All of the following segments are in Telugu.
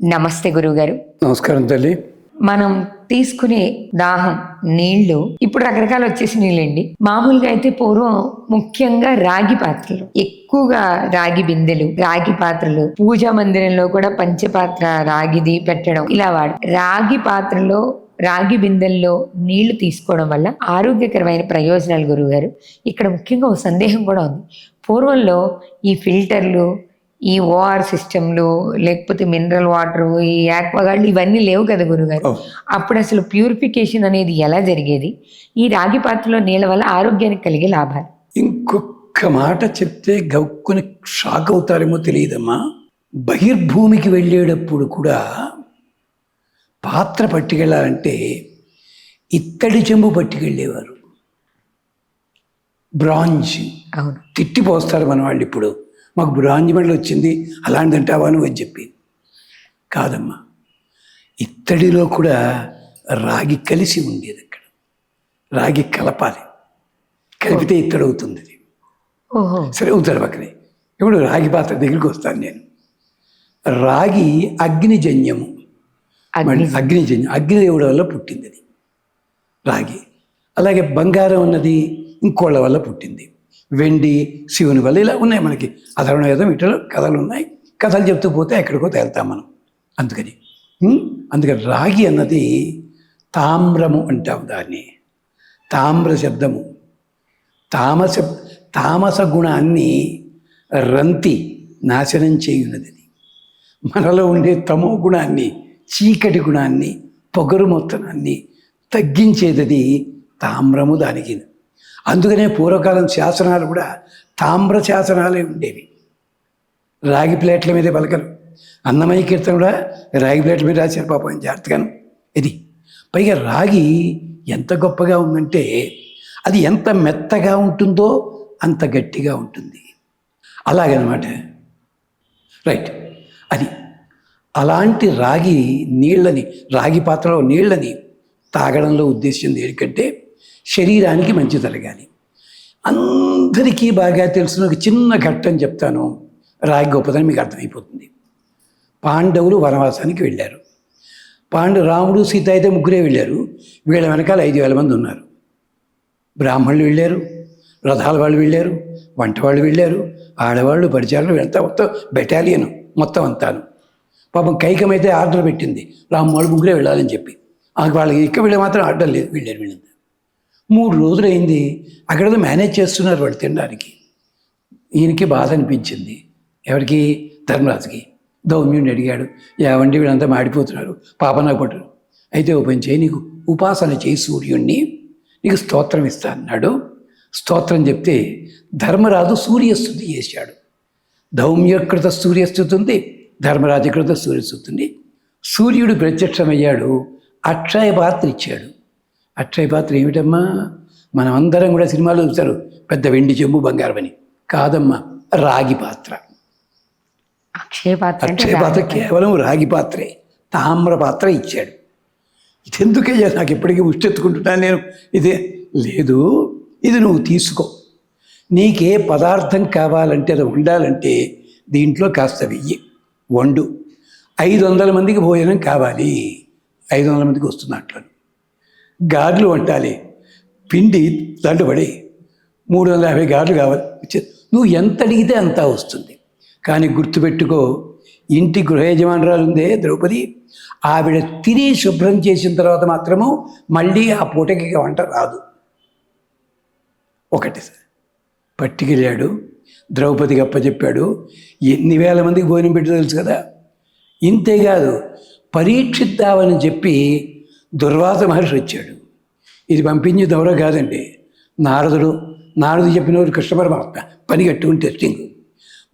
నమస్తే గురువుగారు. నమస్కారం తల్లి. మనం తీసుకునే దాహం నీళ్ళు ఇప్పుడు రకరకాలు వచ్చేసి నీళ్ళండి. మామూలుగా అయితే పూర్వం ముఖ్యంగా రాగి పాత్రలు ఎక్కువగా రాగి బిందెలు రాగి పాత్రలు పూజా మందిరంలో కూడా పంచపాత్ర రాగిది పెట్టడం ఇలా వాడు రాగి పాత్రలో రాగి బిందెల్లో నీళ్ళు తీసుకోవడం వల్ల ఆరోగ్యకరమైన ప్రయోజనాలు గురువుగారు. ఇక్కడ ముఖ్యంగా ఒక సందేహం కూడా ఉంది. పూర్వంలో ఈ ఫిల్టర్లు ఈ ఓఆర్ సిస్టమ్లు లేకపోతే మినరల్ వాటర్ ఈ యాక్వాగార్డ్ ఇవన్నీ లేవు కదా గురుగారు. అప్పుడు అసలు ప్యూరిఫికేషన్ అనేది ఎలా జరిగేది? ఈ రాగి పాత్రలో నీళ్ళ వల్ల ఆరోగ్యానికి కలిగే లాభాలు. ఇంకొక మాట చెప్తే గౌక్కుని షాక్ అవుతారేమో తెలియదమ్మా. బహిర్భూమికి వెళ్ళేటప్పుడు కూడా పాత్ర పట్టుకెళ్ళాలంటే ఇత్తడి చెంబు పట్టుకెళ్ళేవారు. బ్రాంజ్. అవును. తిట్టిపోస్తారు మన వాళ్ళు ఇప్పుడు. మాకు బ్రాంజ్ మెడల్ వచ్చింది అలాంటిదంటావా నువ్వు అని చెప్పి. కాదమ్మా ఇత్తడిలో కూడా రాగి కలిసి ఉండేది అక్కడ. రాగి కలపాలి. కలిపితే ఇత్తడి అవుతుంది అది. ఓహో. సరే అవుతాడు పక్కనే. ఇప్పుడు రాగి పాత్ర దగ్గరికి వస్తాను నేను. రాగి అగ్నిజన్యము. అగ్నిజన్యం అగ్నిదేవుడి వల్ల పుట్టింది అది. రాగి. అలాగే బంగారం అన్నది ఇంకోళ్ళ వల్ల పుట్టింది. వెండి శివుని వల్ల ఇలా ఉన్నాయి మనకి. అధర్ణ వేదం ఇట్లా కథలు ఉన్నాయి. కథలు చెప్తూ పోతే ఎక్కడికో తేలుతాం మనం. అందుకని అందుకని రాగి అన్నది తామ్రము అంటాం దాన్ని. తామ్ర శబ్దము. తామస తామస గుణాన్ని రంతి నాశనం చేయున్నది. మనలో ఉండే తమో గుణాన్ని చీకటి గుణాన్ని పొగరు మొత్తనాన్ని తగ్గించేది తామ్రము దానికి అందుకనే పూర్వకాలం శాసనాలు కూడా తామ్ర శాసనాలే ఉండేవి. రాగి ప్లేట్ల మీదే పలకలు. అన్నమయ్య కీర్తన కూడా రాగి ప్లేట్ల మీద రాశారు పాపం జాగ్రత్తగాను. ఇది పైగా రాగి ఎంత గొప్పగా ఉందంటే అది ఎంత మెత్తగా ఉంటుందో అంత గట్టిగా ఉంటుంది. అలాగనమాట. రైట్. అది అలాంటి రాగి నీళ్ళని రాగి పాత్రలో నీళ్ళని తాగడంలో ఉద్దేశం ఏంటంటే శరీరానికి మంచి జరగాలి. అందరికీ బాగా తెలిసిన ఒక చిన్న ఘట్టం చెప్తాను. రాగి గొప్పదని మీకు అర్థమైపోతుంది. పాండవులు వనవాసానికి వెళ్ళారు. పాండు రాముడు సీత అయితే ముగ్గురే వెళ్ళారు. వీళ్ళ వెనకాల ఐదు వేల మంది ఉన్నారు. బ్రాహ్మణులు వెళ్ళారు రథాల వాళ్ళు వెళ్ళారు వంట వాళ్ళు వెళ్ళారు ఆడవాళ్ళు పరిచారులు వెళ్తా మొత్తం బెటాలియన్ మొత్తం అంతాను. పాపం కైకమైతే ఆర్డర్ పెట్టింది. రాము వాళ్ళు ముగ్గురే వెళ్ళాలని చెప్పి. వాళ్ళకి ఇక్కడ వీళ్ళు మాత్రం ఆర్డర్ లేదు వెళ్ళారు వీళ్ళంతా. మూడు రోజులు అయింది అక్కడ మేనేజ్ చేస్తున్నారు వాళ్ళు తినడానికి. ఈయనకి బాధ అనిపించింది. ఎవరికి? ధర్మరాజుకి. దౌమ్యుడిని అడిగాడు. ఏవండి వీళ్ళంతా మాడిపోతున్నారు. పాప నాకు పట్టు అయితే ఓ పని చేయి నీకు ఉపాసన చేయి సూర్యుణ్ణి. నీకు స్తోత్రం ఇస్తా అన్నాడు. స్తోత్రం చెప్తే ధర్మరాజు సూర్యస్థుతి చేశాడు. దౌమ్యకృత సూర్యస్థుతి ఉంది ధర్మరాజకృత సూర్యస్థుతి ఉంది. సూర్యుడు ప్రత్యక్షమయ్యాడు. అక్షయ పాత్ర ఇచ్చాడు. అక్షయ పాత్ర ఏమిటమ్మా? మనం అందరం కూడా సినిమాలో చూస్తారు. పెద్ద వెండి చెంబు బంగారం అని కాదమ్మా రాగి పాత్ర. అక్షయ పాత్ర అక్షయ పాత్ర కేవలం రాగి పాత్రే. తామ్ర పాత్ర ఇచ్చాడు. ఇది ఎందుకయ్యా నాకు ఎప్పటికీ ఉష్టెత్తుకుంటున్నాను నేను? ఇదే లేదు ఇది నువ్వు తీసుకో. నీకే పదార్థం కావాలంటే అది ఉండాలంటే దీంట్లో కాస్త వెయ్యి. వండు. ఐదు వందల మందికి భోజనం కావాలి. ఐదు వందల మందికి వస్తున్నట్లు గార్లు వంటాలి పిండి దాంట్లో పడి మూడు వందల యాభై గార్లు కావాలి. నువ్వు ఎంత అడిగితే అంతా వస్తుంది. కానీ గుర్తుపెట్టుకో ఇంటి గృహ యజమానురాలు ఉందే ద్రౌపది. ఆవిడ తిని శుభ్రం చేసిన తర్వాత మాత్రము మళ్ళీ ఆ పూటకి వంట రాదు. ఒకటి పట్టుకెళ్ళాడు. ద్రౌపదికి అప్పచెప్పాడు ఎన్ని వేల మందికి భోజనం పెట్టి తెలుసు కదా. ఇంతేకాదు పరీక్షిద్దామని చెప్పి దుర్వాస మహర్షి వచ్చాడు. ఇది పంపించి దౌర కాదండి. నారదుడు నారదు చెప్పినవారు కృష్ణ పరమాత్మ పని కట్టుకుని టెస్టింగ్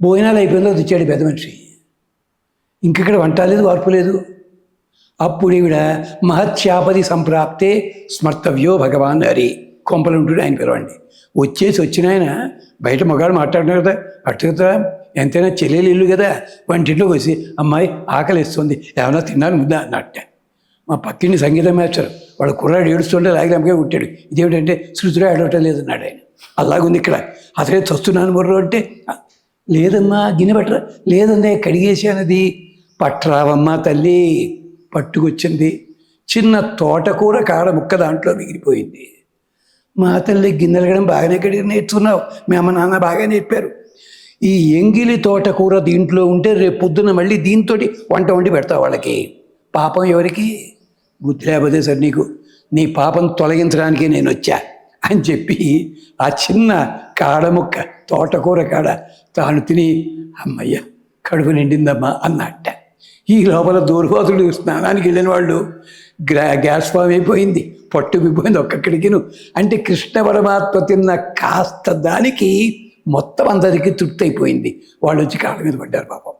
భోజనాలు అయిపోయిందో తెచ్చాడు పెద్ద మనిషి. ఇంకెక్కడ వంట లేదు వార్పు లేదు. అప్పుడు ఈవిడ మహత్యాపది సంప్రాప్తే స్మర్తవ్యో భగవాన్ హరి. కొంపలు ఉంటుడు ఆయన పిలవండి. వచ్చేసి వచ్చిన ఆయన బయట మగాడు మాట్లాడినారు కదా. అట్టు ఎంతైనా చెల్లెలు ఇల్లు కదా. వంటింట్లోకి వచ్చి అమ్మాయి ఆకలిస్తుంది. ఏమైనా తిన్నాను ముద్దా అన్నట్ట. మా పక్కింటి సంగీత మాస్టర్ వాళ్ళ కుర్రాడు ఏడుస్తుంటే లాగిలంకే ఉంటాడు ఇదేమిటంటే శృతిలో ఏడవటం లేదన్నాడు ఆయన. అలాగుంది ఇక్కడ. అసలే చస్తున్నాను బుర్ర అంటే లేదమ్మా గిన్నె పట్టరా. లేదన్నా కడిగేసానది పట్రావమ్మ తల్లి పట్టుకొచ్చింది. చిన్న తోటకూర కాడ ముక్క దాంట్లో మిగిలిపోయింది. మా తల్లి గిన్నెలు గడం బాగానే కడిగి నేర్చుకున్నావు. మీ అమ్మ నాన్న బాగా నేర్పారు. ఈ ఎంగిలి తోటకూర దీంట్లో ఉంటే రేపు పొద్దున్న మళ్ళీ దీంతో వంట వండి పెడతావు వాళ్ళకి. పాపం ఎవరికి? బుద్ధి లేకపోతే సరే నీకు నీ పాపం తొలగించడానికి నేను వచ్చా అని చెప్పి ఆ చిన్న కాడ ముక్క తోటకూర కాడ తాను తిని అమ్మయ్య కడుపు నిండిందమ్మా అన్నట్ట. ఈ లోపల దూర్వాసుడు స్నానానికి వెళ్ళిన వాళ్ళు గ్రా గ్యాస్ ఫామ్ అయిపోయింది పట్టు పోయింది ఒక్కొక్కడికిను. అంటే కృష్ణ పరమాత్మ తిన్న కాస్త దానికి మొత్తం అందరికీ తృప్తి అయిపోయింది. వాళ్ళు వచ్చి కాళ్ళ మీద పడ్డారు పాపం.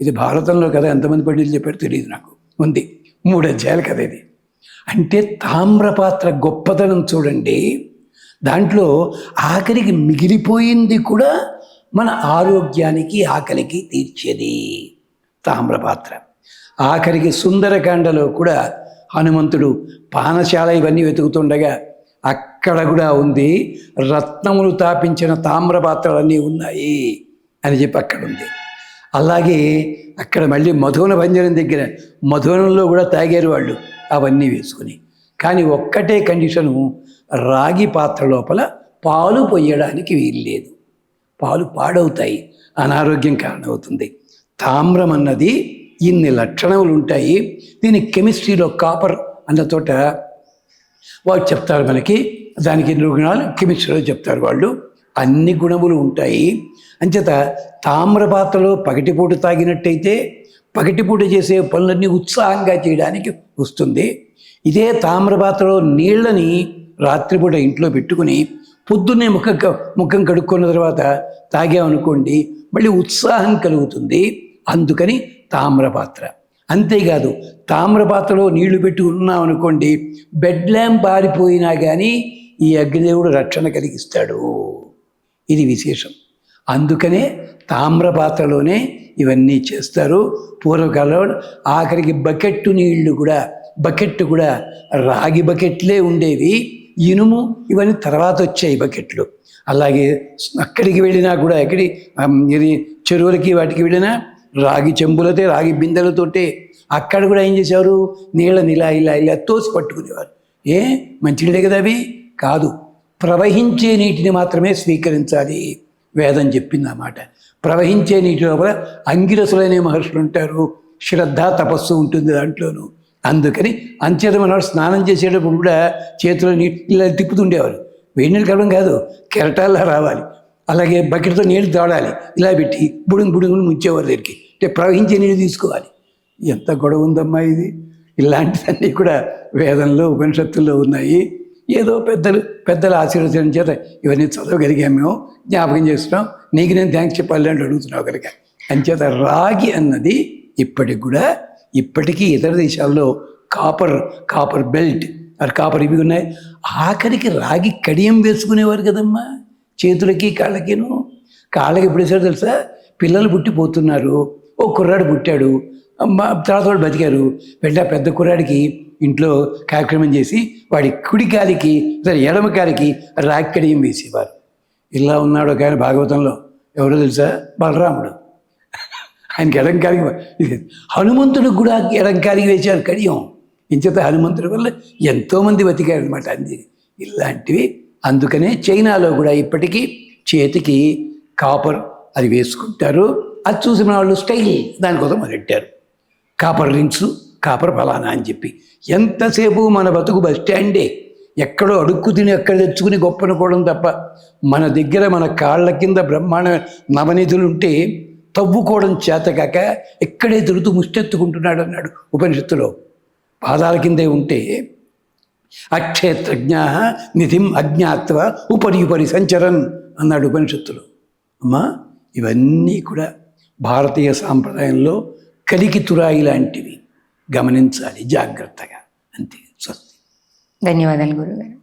ఇది భారతంలో కదా ఎంతమంది పండితులు చెప్పారు తెలియదు నాకు. ఉంది. మూడు అధ్యాయాలు కదా ఇది. అంటే తామ్రపాత్ర గొప్పతనం చూడండి. దాంట్లో ఆఖరికి మిగిలిపోయింది కూడా మన ఆరోగ్యానికి ఆకలికి తీర్చేది తామ్రపాత్ర ఆఖరికి సుందరకాండలో కూడా హనుమంతుడు పానశాల ఇవన్నీ వెతుకుతుండగా అక్కడ కూడా ఉంది రత్నములు తాపించిన తామ్రపాత్రలన్నీ ఉన్నాయి అని చెప్పి అక్కడ ఉంది. అలాగే అక్కడ మళ్ళీ మధువన భంజనం దగ్గర మధువనంలో కూడా తాగారు వాళ్ళు అవన్నీ వేసుకుని. కానీ ఒక్కటే కండిషను రాగి పాత్ర లోపల పాలు పొయ్యడానికి వీల్లేదు. పాలు పాడవుతాయి అనారోగ్యం కారణమవుతుంది. తామ్రం అన్నది ఇన్ని లక్షణములు ఉంటాయి దీని కెమిస్ట్రీలో కాపర్ అన్న తోట వాళ్ళు చెప్తారు మనకి దానికి ఎన్ని కెమిస్ట్రీలో చెప్తారు వాళ్ళు. అన్ని గుణములు ఉంటాయి. అంచేత తామ్రపాత్రలో పగటిపూట తాగినట్టయితే పగటిపూట చేసే పనులన్నీ ఉత్సాహంగా చేయడానికి వస్తుంది. ఇదే తామ్రపాత్రలో నీళ్ళని రాత్రిపూట ఇంట్లో పెట్టుకుని పొద్దున్నే ముఖం క- ముఖం కడుక్కున్న తర్వాత తాగామనుకోండి మళ్ళీ ఉత్సాహం కలుగుతుంది. అందుకని తామ్రపాత్ర. అంతేకాదు తామ్రపాత్రలో నీళ్ళు పెట్టి ఉన్నాం అనుకోండి బెడ్ ల్యాంప్ పారిపోయినా కానీ ఈ అగ్నిదేవుడు రక్షణ కలిగిస్తాడు. ఇది విశేషం. అందుకనే తామ్రపాత్రలోనే ఇవన్నీ చేస్తారు. పూర్వకాలంలో ఆఖరికి బకెట్టు నీళ్ళు కూడా బకెట్ కూడా రాగి బకెట్లే ఉండేవి. ఇనుము ఇవన్నీ తర్వాత వచ్చాయి బకెట్లు. అలాగే అక్కడికి వెళ్ళినా కూడా ఎక్కడి ఇది చెరువులకి వాటికి వెళ్ళినా రాగి చెంబులతో రాగి బిందెలతోటే అక్కడ కూడా ఏం చేశారు నీళ్ళని ఇలా ఇలా ఇలా తోసి పట్టుకునేవారు. ఏ? మంచినీళ్ళే కదా అవి? కాదు. ప్రవహించే నీటిని మాత్రమే స్వీకరించాలి. వేదం చెప్పింది అన్నమాట ప్రవహించే నీటి లోపల అంగిరసులనే మహర్షులు ఉంటారు. శ్రద్ధ తపస్సు ఉంటుంది దాంట్లోనూ. అందుకని అంచేత మనవాడు స్నానం చేసేటప్పుడు కూడా చేతిలో నీళ్ళు ఇలా తిప్పుతుండేవారు. వేడి నీళ్ళు కలవడం కాదు కెరటాల్లా రావాలి. అలాగే బకెట్తో నీళ్ళు తోడాలి. ఇలా పెట్టి బుడుగు బుడుగుని ముంచేవారు దగ్గరికి అంటే ప్రవహించే నీళ్ళు తీసుకోవాలి. ఎంత గొడవ ఉందమ్మా ఇది. ఇలాంటివన్నీ కూడా వేదంలో ఉపనిషత్తుల్లో ఉన్నాయి. ఏదో పెద్దలు పెద్దల ఆశీర్వచనం చేత ఇవన్నీ చదవగలిగాం మేము జ్ఞాపకం చేస్తున్నాం. నీకు నేను థ్యాంక్స్ చెప్పాలి అంటే అడుగుతున్నావు కనుక. అంచేత రాగి అన్నది ఇప్పటికి కూడా ఇప్పటికీ ఇతర దేశాల్లో కాపర్ కాపర్ బెల్ట్ మరి కాపర్ ఇవి ఉన్నాయి. ఆఖరికి రాగి కడియం వేసుకునేవారు కదమ్మా చేతులకి కాళ్ళకిను. కాళ్ళకి ఎప్పుడు తెలుసా? పిల్లలు పుట్టిపోతున్నారు ఓ కుర్రాడు పుట్టాడు తర్వాత వాళ్ళు బతికారు వెళ్ళి ఆ పెద్ద కుర్రాడికి ఇంట్లో కార్యక్రమం చేసి వాడి కుడి కాలికి సరే ఎడమ కాలికి రాక్కడియం కడియం వేసేవారు. ఇలా ఉన్నాడు ఒక ఆయన భాగవతంలో. ఎవరో తెలుసా? బలరాముడు. ఆయనకి ఎడంకాలికి హనుమంతుడు హనుమంతుడికి కూడా ఎడంకాలికి వేశారు కడియం. ఇంచేత హనుమంతుడి వల్ల ఎంతోమంది బతికారు అనమాట అంది. ఇలాంటివి అందుకనే చైనాలో కూడా ఇప్పటికీ చేతికి కాపర్ అది వేసుకుంటారు. అది చూసిన వాళ్ళు స్టైల్ దానికోసం మొదలెట్టారు కాపర్ రింగ్స్ కాపర ఫలానా అని చెప్పి. ఎంతసేపు మన బతుకు బస్ స్టాండే? ఎక్కడో అడుక్కు తిని ఎక్కడ తెచ్చుకుని గొప్పనుకోవడం తప్ప. మన దగ్గర మన కాళ్ళ కింద బ్రహ్మాండ నవనిధులు ఉంటే తవ్వుకోవడం చేతకాక ఎక్కడే తిరుగుతూ ముష్టెత్తుకుంటున్నాడు అన్నాడు ఉపనిషత్తులో. పాదాల కిందే ఉంటే అక్షేత్రజ్ఞ నిధిం అజ్ఞాత్వ ఉపరి ఉపరి సంచరన్ అన్నాడు ఉపనిషత్తులు. అమ్మా ఇవన్నీ కూడా భారతీయ సాంప్రదాయంలో కలికి తురాయి లాంటివి. గమనించాలి జాగ్రత్తగా. అంతే. స్వస్తి. ధన్యవాదాలు గురుగారు.